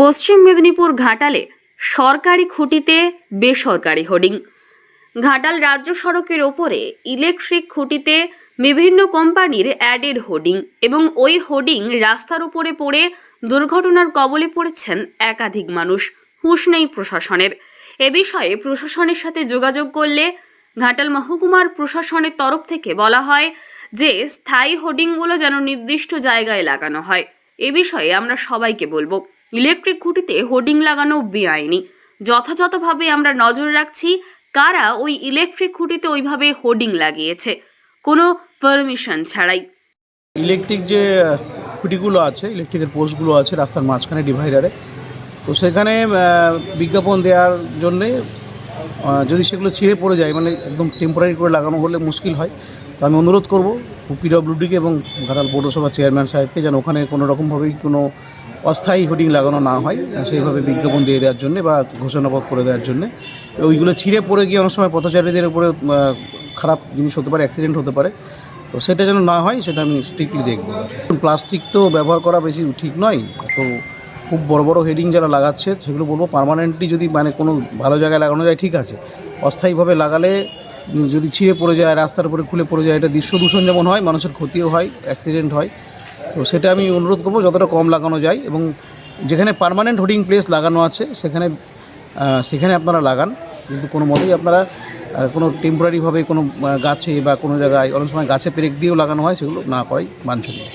পশ্চিম মেদিনীপুর ঘাটালে সরকারি খুঁটিতে বেসরকারি হোর্ডিং। ঘাটাল রাজ্য সড়কের ওপরে ইলেকট্রিক খুঁটিতে বিভিন্ন কোম্পানির অ্যাডেড হোর্ডিং এবং ওই হোর্ডিং রাস্তার উপরে পড়ে দুর্ঘটনার কবলে পড়েছেন একাধিক মানুষ। হুঁশ নেই প্রশাসনের। এ বিষয়ে প্রশাসনের সাথে যোগাযোগ করলে ঘাটাল মহকুমার প্রশাসনের তরফ থেকে বলা হয় যে, স্থায়ী হোর্ডিংগুলো যেন নির্দিষ্ট জায়গায় লাগানো হয়। এ বিষয়ে আমরা সবাইকে বলব। ইলেকট্রিক খুঁটিতে হোর্ডিং লাগানো বেআইনি যথাযথভাবে আমরা নজর রাখছি কারা ওই ইলেকট্রিক খুঁটিতে ওইভাবে হোর্ডিং লাগিয়েছে। কোনো পারমিশন ছাড়াই। ইলেকট্রিক যে খুঁটিগুলো আছে, ইলেকট্রিকের পোস্টগুলো আছে রাস্তার মাঝখানে ডিভাইডারে, তো সেখানে বিজ্ঞাপন দেওয়ার জন্যে যদি সেগুলো ছিঁড়ে পড়ে যায় মানে একদম টেম্পোরারি করে লাগানো হলে মুশকিল হয়, তো আমি অনুরোধ করব পিডব্লিউডিকে এবং ঘাটাল পৌরসভা চেয়ারম্যান সাহেবকে যেন ওখানে কোনো রকমভাবেই কোনো অস্থায়ী হোর্ডিং লাগানো না হয়, সেইভাবে বিজ্ঞাপন দিয়ে দেওয়ার জন্য বা ঘোষণাপত্র করে দেওয়ার জন্য। ওইগুলো ছিঁড়ে পড়ে গিয়ে অনেক সময় পথচারীদের উপরে খারাপ জিনিস হতে পারে অ্যাক্সিডেন্ট হতে পারে। তো সেটা যেন না হয়, সেটা আমি স্ট্রিক্টলি দেখব। প্লাস্টিক তো ব্যবহার করা বেশি ঠিক নয়, তো খুব বড় বড় হেডিং যারা লাগাচ্ছে, সেগুলো বলব পার্মানেন্টলি যদি মানে কোনো ভালো জায়গায় লাগানো যায়, ঠিক আছে। অস্থায়ীভাবে লাগালে যদি ছিঁড়ে পড়ে যায়, রাস্তার উপরে খুলে পড়ে যায়, এটা দৃশ্য দূষণ যেমন হয়, মানুষের ক্ষতিও হয় অ্যাক্সিডেন্ট হয়। তো সেটা আমি অনুরোধ করব যতটা কম লাগানো যায় এবং যেখানে পারমানেন্ট হোর্ডিং প্লেস লাগানো আছে, সেখানে সেখানে আপনারা লাগান। কিন্তু কোনো মতেই আপনারা কোনো টেম্পোরারিভাবে কোনো গাছে বা কোনো জায়গায় অনেক সময় গাছে পেরেক দিয়েও লাগানো হয়, সেগুলো না করাই বাঞ্ছনীয়।